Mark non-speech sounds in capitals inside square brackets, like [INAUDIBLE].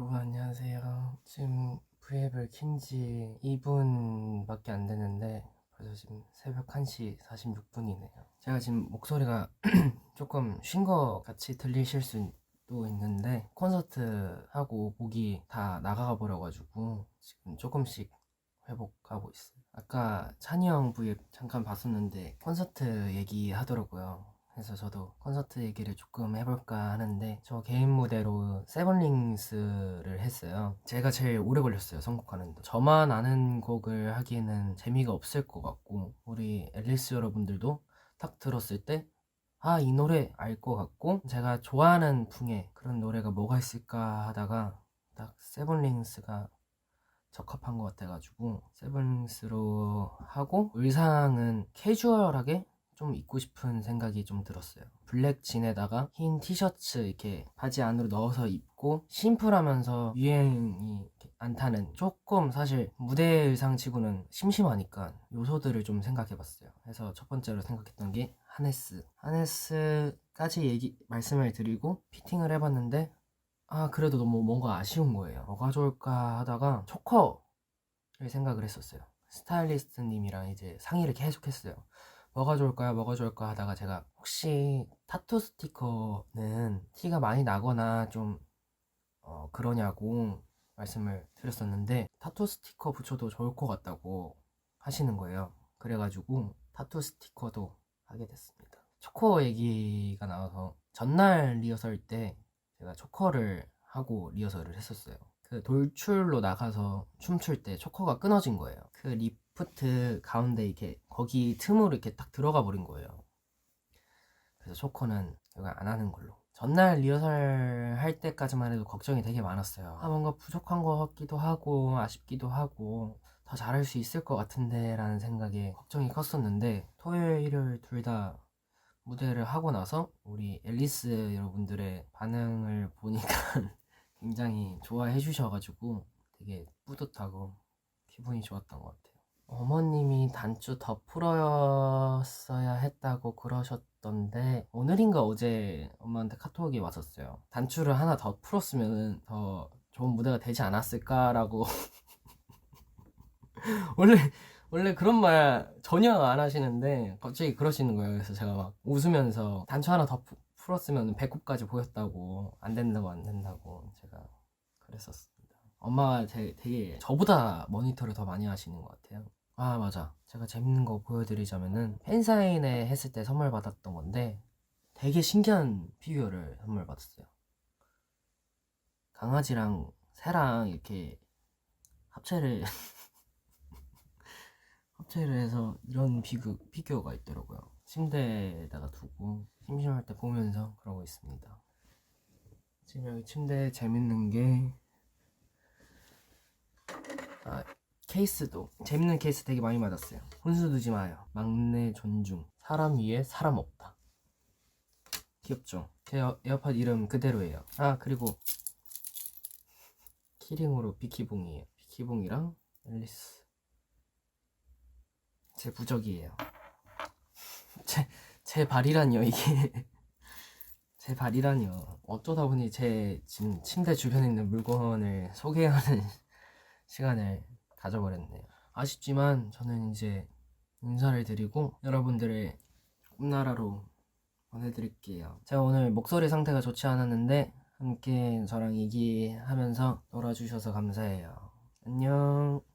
안녕하세요. 지금 브이앱을 킨지 2분밖에 안 됐는데 벌써 지금 새벽 1시 46분이네요. 제가 지금 목소리가 [CLEARS THROAT] 조금 쉰 것 같이 들리실 수도 있는데 콘서트 하고 목이 다 나가가 버려가지고 지금 조금씩 회복하고 있어요. 아까 찬이 형 브이앱 잠깐 봤었는데 콘서트 얘기 하더라고요. 그래서 저도 콘서트 얘기를 조금 해볼까 하는데 저 개인 무대로 세븐링스를 했어요. 제가 제일 오래 걸렸어요 선곡하는 데 저만 아는 곡을 하기에는 재미가 없을 것 같고 우리 앨리스 여러분들도 딱 들었을 때 아, 이 노래 알 것 같고, 제가 좋아하는 풍의 그런 노래가 뭐가 있을까 하다가, 딱 세븐링스가 적합한 것 같아가지고, 세븐링스로 하고, 의상은 캐주얼하게 좀 입고 싶은 생각이 좀 들었어요. 블랙 진에다가 흰 티셔츠 이렇게 바지 안으로 넣어서 입고 심플하면서 유행이 안 타는 조금 사실 무대 의상 치고는 심심하니까 요소들을 좀 생각해 봤어요. 그래서 첫 번째로 생각했던 게 하네스. 하네스까지 얘기 말씀을 드리고 피팅을 해봤는데 아 그래도 너무 뭔가 아쉬운 거예요. 뭐가 좋을까 하다가 초커를 생각을 했었어요. 스타일리스트님이랑 이제 상의를 계속 했어요. 뭐가 좋을까요? 뭐가 좋을까 하다가 제가 혹시 타투 스티커는 티가 많이 나거나 좀 어, 그러냐고 말씀을 드렸었는데 타투 스티커 붙여도 좋을 것 같다고 하시는 거예요. 그래가지고 타투 스티커도 하게 됐습니다. 초코 얘기가 나와서 전날 리허설 때 제가 초커를 하고 리허설을 했었어요. 그 돌출로 나가서 춤출 때 초커가 끊어진 거예요. 그 리프트 가운데 이렇게 거기 틈으로 이렇게 딱 들어가 버린 거예요. 그래서 초커는 이거 안 하는 걸로. 전날 리허설 할 때까지만 해도 걱정이 되게 많았어요. 아 뭔가 부족한 것 같기도 하고 아쉽기도 하고 더 잘할 수 있을 것 같은데 라는 생각에 걱정이 컸었는데 토요일 일요일 둘 다 무대를 하고 나서 우리 앨리스 여러분들의 반응을 보니까 [LAUGHS] 굉장히 좋아해 주셔가지고 되게 뿌듯하고 기분이 좋았던 것 같아요. 어머님이 단추 더 풀었어야 했다고 그러셨던데 오늘인가 어제 엄마한테 카톡이 왔었어요. 단추를 하나 더 풀었으면 더 좋은 무대가 되지 않았을까라고 [LAUGHS] 원래 원래 그런 말 전혀 안 하시는데 갑자기 그러시는 거예요. 그래서 제가 막 웃으면서 단추 하나 더 푸- 풀었으면 배꼽까지 보였다고 안 된다고 안 된다고 제가 그랬었습니다. 엄마가 되- 되게 저보다 모니터를 더 많이 하시는 것 같아요. 아 맞아. 제가 재밌는 거 보여드리자면은 팬사인회 했을 때 선물 받았던 건데 되게 신기한 피규어를 선물 받았어요. 강아지랑 새랑 이렇게 합체를 [LAUGHS] 합체를 해서 이런 피규, 피규어가 있더라고요. 침대에다가 두고 심심할 때 보면서 그러고 있습니다. 지금 여기 침대에 재밌는 게 아, 케이스도 재밌는 케이스 되게 많이 받았어요. 혼수 두지 마요. 막내 존중. 사람 위에 사람 없다. 귀엽죠? 제 에어, 에어팟 이름 그대로예요. 아 그리고 키링으로 비키봉이에요. 비키봉이랑 앨리스. 제 부적이에요. [LAUGHS] 제, 제 발이라뇨, 이게. [LAUGHS] 제 발이라뇨. 어쩌다 보니 제 지금 침대 주변에 있는 물건을 소개하는 [LAUGHS] 시간을 가져버렸네요. 아쉽지만 저는 이제 인사를 드리고 여러분들의 꿈나라로 보내드릴게요. 제가 오늘 목소리 상태가 좋지 않았는데 함께 저랑 얘기하면서 놀아주셔서 감사해요. 안녕.